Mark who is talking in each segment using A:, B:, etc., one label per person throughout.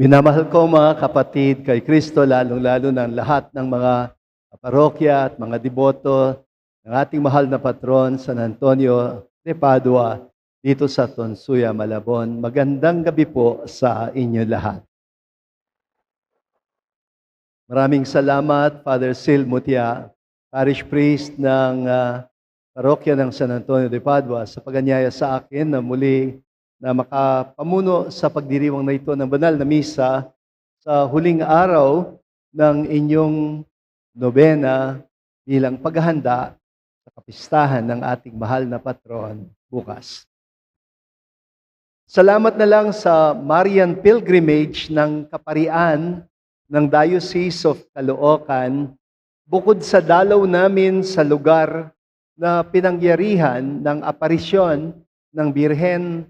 A: Minamahal ko mga kapatid kay Kristo, lalong-lalo ng lahat ng mga parokya at mga deboto ng ating mahal na patron, San Antonio de Padua, dito sa Tonsuya, Malabon. Magandang gabi po sa inyo lahat. Maraming salamat, Father Sil Mutia, Parish Priest ng ah, parokya ng San Antonio de Padua, sa paganyaya sa akin na muli na makapamuno sa pagdiriwang na ito ng banal na misa sa huling araw ng inyong nobena bilang paghahanda sa kapistahan ng ating mahal na patron bukas. Salamat na lang sa Marian Pilgrimage ng Kaparian ng Diocese of Caloocan bukod sa dalaw namin sa lugar na pinangyarihan ng aparisyon ng Birhen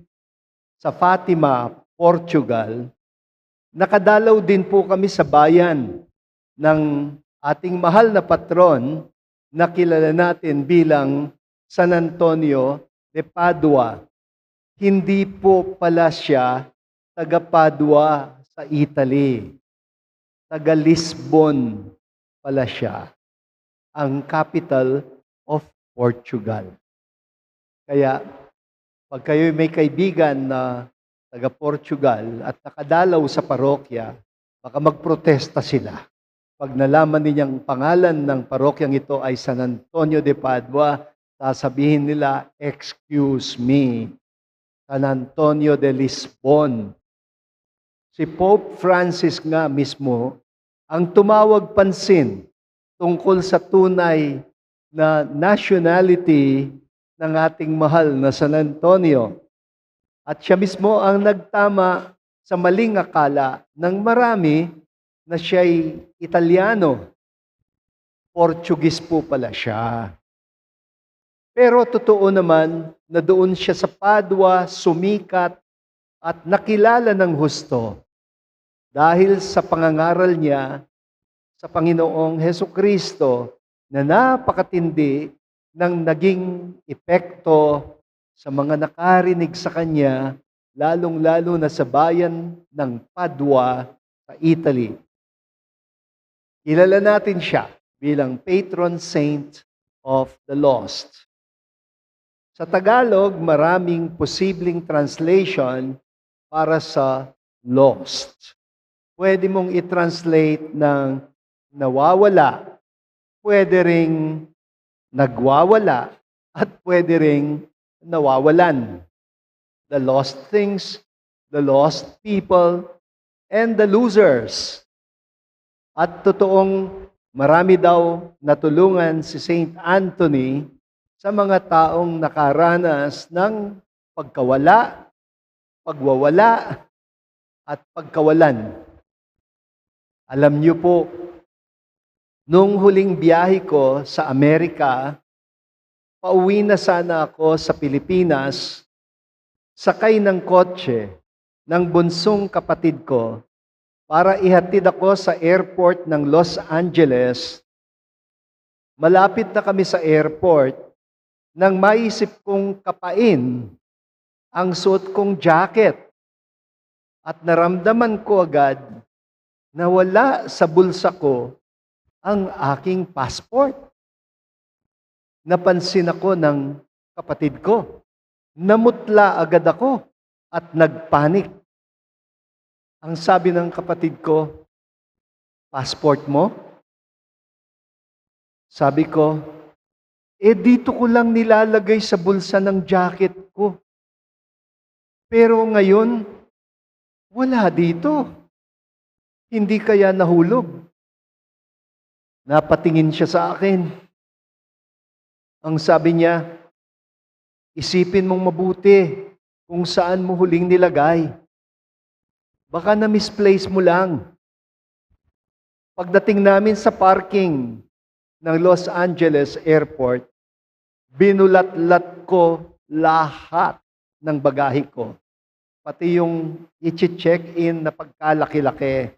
A: sa Fatima, Portugal, nakadalaw din po kami sa bayan ng ating mahal na patron na kilala natin bilang San Antonio de Padua. Hindi po pala siya taga Padua sa Italy. Taga Lisbon pala siya. Ang capital of Portugal. Kaya pag kayo may kaibigan na taga Portugal at nakadalaw sa parokya, baka magprotesta sila. Pag nalaman ninyang pangalan ng parokyang ito ay San Antonio de Padua, sasabihin nila, excuse me, San Antonio de Lisbon. Si Pope Francis nga mismo ang tumawag pansin tungkol sa tunay na nationality ng ating mahal na San Antonio. At siya mismo ang nagtama sa maling akala ng marami na siya'y Italiano. Portuguese po pala siya. Pero totoo naman na doon siya sa Padua sumikat at nakilala ng husto dahil sa pangangaral niya sa Panginoong Heso Kristo na napakatindi ng naging epekto sa mga nakarinig sa kanya, lalong-lalo na sa bayan ng Padua sa Italy. Kilala natin siya bilang patron saint of the lost. Sa Tagalog, maraming posibleng translation para sa lost. Pwede mong i-translate ng nawawala, pwede ring nagwawala, at pwede ring nawawalan. The lost things, the lost people, and the losers. At totoong marami daw natulungan si Saint Anthony sa mga taong nakaranas ng pagkawala, pagwawala, at pagkawalan. Alam niyo po, nung huling biyahe ko sa Amerika, pauwi na sana ako sa Pilipinas, sakay ng kotse ng bunsong kapatid ko para ihatid ako sa airport ng Los Angeles. Malapit na kami sa airport nang maisip kong kapain ang suot kong jacket at naramdaman ko agad na wala sa bulsa ko ang aking passport. Napansin ako ng kapatid ko. Namutla agad ako at nagpanik. Ang sabi ng kapatid ko, passport mo? Sabi ko, eh dito ko lang nilalagay sa bulsa ng jacket ko. Pero ngayon, wala dito. Hindi kaya nahulog. Napatingin siya sa akin. Ang sabi niya, isipin mong mabuti kung saan mo huling nilagay. Baka na-misplace mo lang. Pagdating namin sa parking ng Los Angeles Airport, binulat-lat ko lahat ng bagahe ko. Pati yung i-check-in na pagkalaki-laki,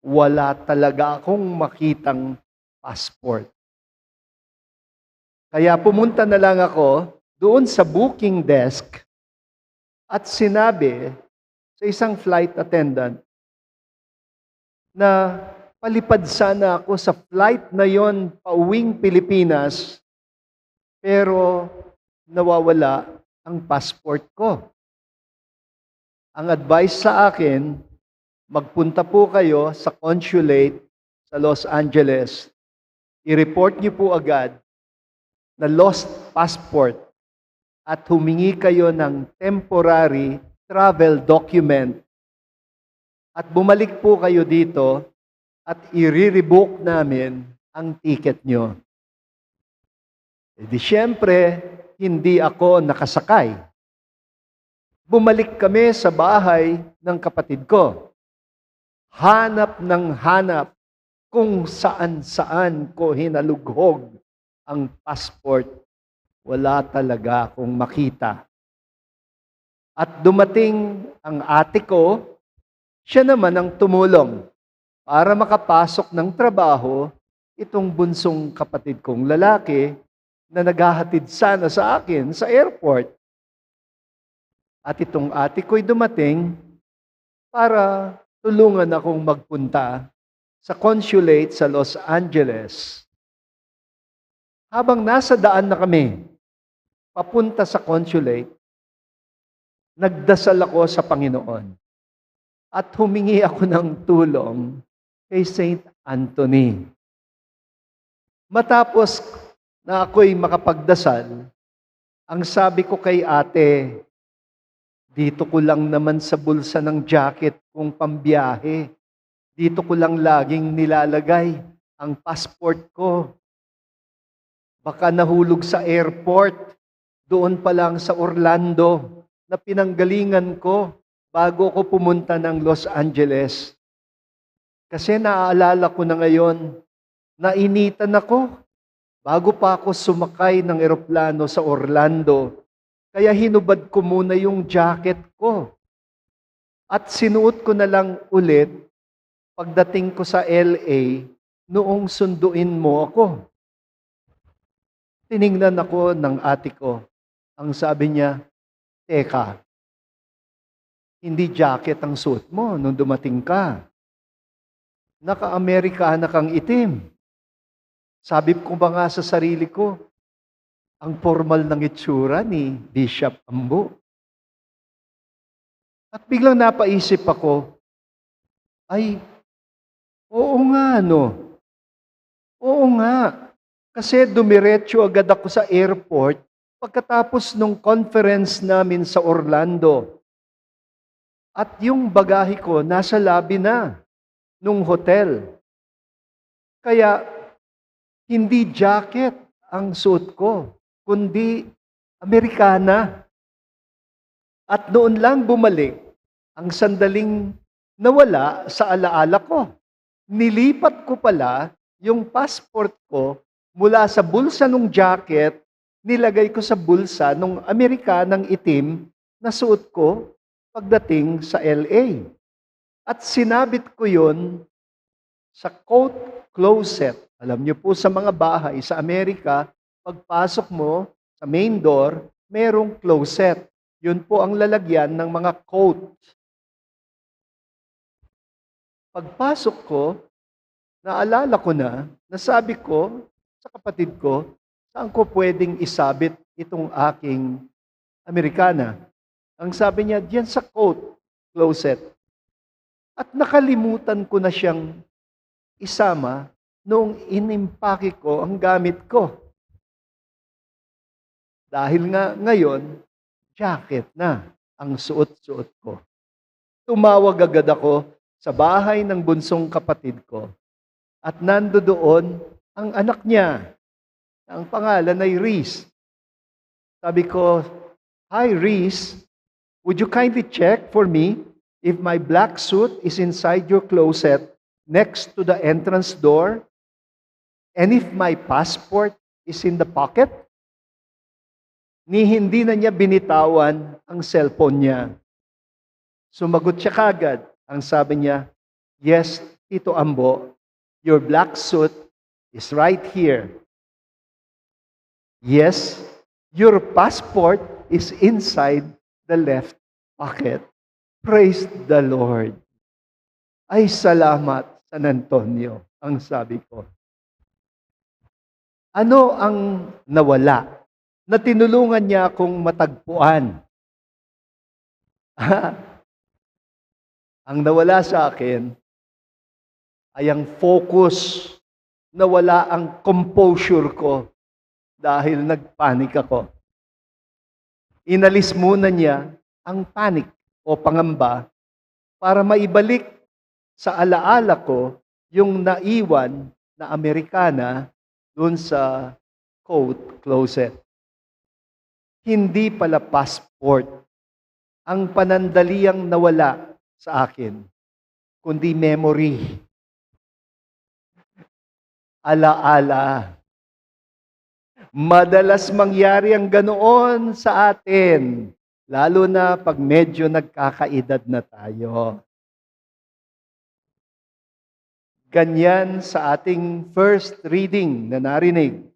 A: wala talaga akong makitang passport. Kaya pumunta na lang ako doon sa booking desk at sinabi sa isang flight attendant, na palipad sana ako sa flight na yon pauwing Pilipinas, pero nawawala ang passport ko. Ang advice sa akin, magpunta po kayo sa consulate sa Los Angeles. I-report niyo po agad na lost passport at humingi kayo ng temporary travel document. At bumalik po kayo dito at i-revoke namin ang ticket nyo. E di syempre, hindi ako nakasakay. Bumalik kami sa bahay ng kapatid ko. Hanap ng hanap kung saan-saan ko hinalughog ang passport. Wala talaga akong makita. At dumating ang ate ko, siya naman ang tumulong para makapasok ng trabaho itong bunsong kapatid kong lalaki na naghahatid sana sa akin sa airport. At itong ate ko'y dumating para tulungan akong magpunta sa consulate sa Los Angeles. Habang nasa daan na kami, papunta sa consulate, nagdasal ako sa Panginoon at humingi ako ng tulong kay Saint Anthony. Matapos na ako'y makapagdasal, ang sabi ko kay ate, dito ko lang naman sa bulsa ng jacket kung pambiyahe. Dito ko lang laging nilalagay ang passport ko. Baka nahulog sa airport, doon pa lang sa Orlando, na pinanggalingan ko bago ko pumunta ng Los Angeles. Kasi naaalala ko na ngayon, nainitan ako bago pa ako sumakay ng eroplano sa Orlando. Kaya hinubad ko muna yung jacket ko. At sinuot ko na lang ulit pagdating ko sa LA noong sunduin mo ako. Tiningnan ako ng ate ko. Ang sabi niya, Teka, hindi jacket ang suot mo nung dumating ka. Naka-Amerikana kang itim. Sabi ko ba nga sa sarili ko, ang formal ng itsura ni Bishop Ambo. At biglang napaisip ako, ay, oo nga no. Oo nga. Kasi dumiretso agad ako sa airport pagkatapos nung conference namin sa Orlando. At yung bagahe ko nasa lobby na nung hotel. Kaya hindi jacket ang suot ko, kundi Amerikana. At noon lang bumalik ang sandaling nawala sa alaala ko. Nilipat ko pala yung passport ko mula sa bulsa ng jacket, nilagay ko sa bulsa ng Amerikanang itim na suot ko pagdating sa LA. At sinabit ko yon sa coat closet. Alam niyo po sa mga bahay sa Amerika, pagpasok mo sa main door, merong closet. Yun po ang lalagyan ng mga coat. Pagpasok ko, naalala ko na, nasabi ko sa kapatid ko, saan ko pwedeng isabit itong aking Amerikana? Ang sabi niya, diyan sa coat closet. At nakalimutan ko na siyang isama noong inimpake ko ang gamit ko. Dahil nga ngayon, jacket na ang suot-suot ko. Tumawag agad ako sa bahay ng bunsong kapatid ko. At nando doon ang anak niya. Ang pangalan ay Reese. Sabi ko, Hi Reese, would you kindly check for me if my black suit is inside your closet next to the entrance door? And if my passport is in the pocket? Ni hindi na niya binitawan ang cellphone niya. Sumagot siya kagad. Ang sabi niya, Yes, Tito Ambo, your black suit is right here. Yes, your passport is inside the left pocket. Praise the Lord. Ay salamat San Antonio, ang sabi ko. Ano ang nawala na tinulungan niya akong matagpuan? ang nawala sa akin ay ang focus, nawala ang composure ko dahil nagpanik ako. Inalis muna niya ang panic o pangamba para maibalik sa alaala ko yung naiwan na Amerikana doon sa coat closet. Hindi pala passport ang panandaliang nawala sa akin, kundi memory. Alaala. Madalas mangyari ang ganoon sa atin, lalo na pag medyo nagkakaedad na tayo. Ganyan sa ating first reading na narinig.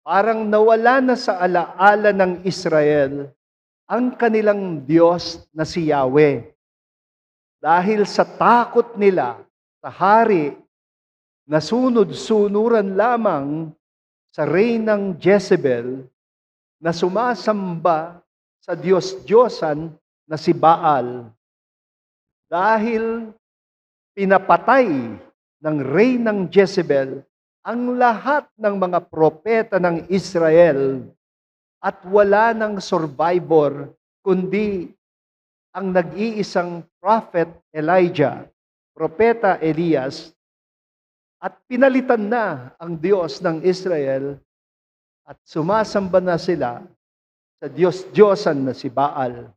A: Parang nawala na sa alaala ng Israel ang kanilang Diyos na si Yahweh. Dahil sa takot nila sa hari na sunod-sunuran lamang sa reynang Jezebel na sumasamba sa Diyos-Diyosan na si Baal. Dahil pinapatay ng reynang Jezebel ang lahat ng mga propeta ng Israel at wala ng survivor kundi ang nag-iisang prophet Elijah, propeta Elias, at pinalitan na ang Diyos ng Israel at sumasamba na sila sa Diyos-Diyosan na si Baal.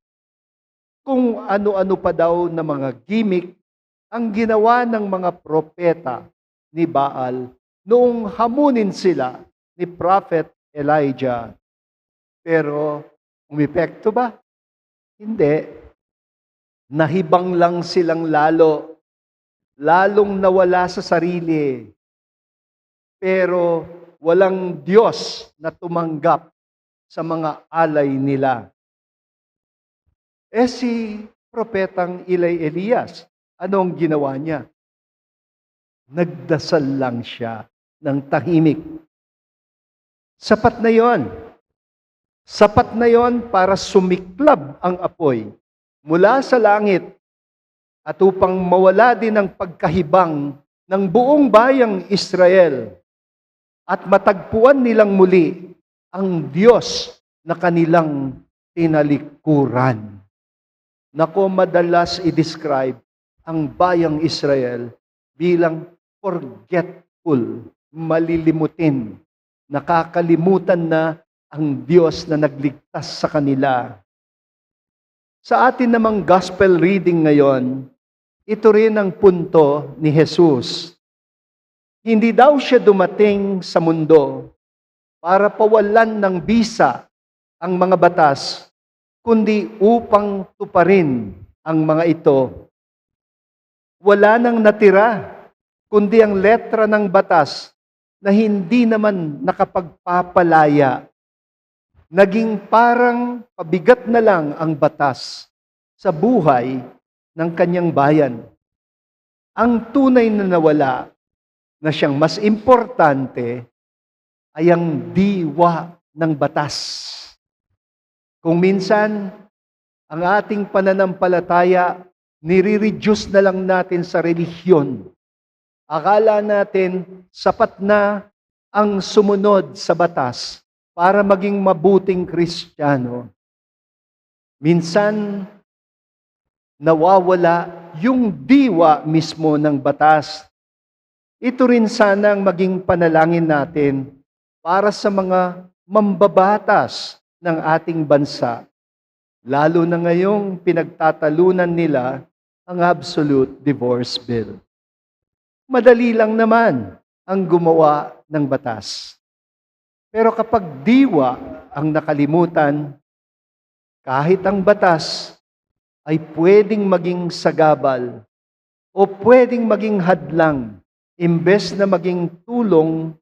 A: Kung ano-ano pa daw na mga gimmick ang ginawa ng mga propeta ni Baal noong hamunin sila ni Prophet Elijah. Pero umepekto ba? Hindi. Nahibang lang silang lalo. Lalong nawala sa sarili. Pero walang Diyos na tumanggap sa mga alay nila. Eh si propetang Ilay Elias, anong ginawa niya? Nagdasal lang siya ng tahimik. Sapat na yon. Sapat na yon para sumiklab ang apoy mula sa langit at upang mawala din ang pagkahibang ng buong bayang Israel at matagpuan nilang muli ang Diyos na kanilang tinalikuran. Nako madalas i-describe ang bayang Israel bilang forgetful, malilimutin, nakakalimutan na ang Diyos na nagligtas sa kanila. Sa atin namang gospel reading ngayon, ito rin ang punto ni Jesus. Hindi daw siya dumating sa mundo para pawalan ng bisa ang mga batas, kundi upang tuparin ang mga ito. Wala nang natira, kundi ang letra ng batas na hindi naman nakapagpapalaya. Naging parang pabigat na lang ang batas sa buhay ng kanyang bayan. Ang tunay na nawala na siyang mas importante ay ang diwa ng batas. Kung minsan, ang ating pananampalataya, nire-reduce na lang natin sa relihiyon. Akala natin sapat na ang sumunod sa batas para maging mabuting Kristiyano. Minsan, nawawala yung diwa mismo ng batas. Ito rin sana ang maging panalangin natin para sa mga mambabatas ng ating bansa, lalo na ngayong pinagtatalunan nila ang absolute divorce bill. Madali lang naman ang gumawa ng batas. Pero kapag diwa ang nakalimutan, kahit ang batas ay pwedeng maging sagabal o pwedeng maging hadlang imbes na maging tulong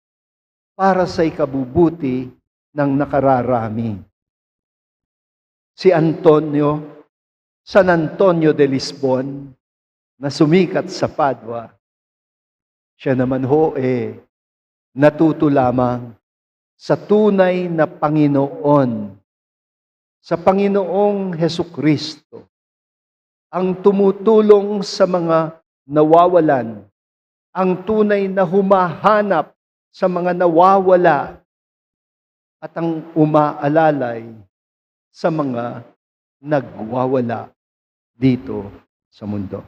A: para sa ikabubuti ng nakararami. Si Antonio, San Antonio de Lisbon, na sumikat sa Padua, Siya naman ho eh, natuto lamang sa tunay na Panginoon, sa Panginoong Heso Kristo, ang tumutulong sa mga nawawalan, ang tunay na humahanap sa mga nawawala, at ang umaalalay sa mga nagwawala dito sa mundo.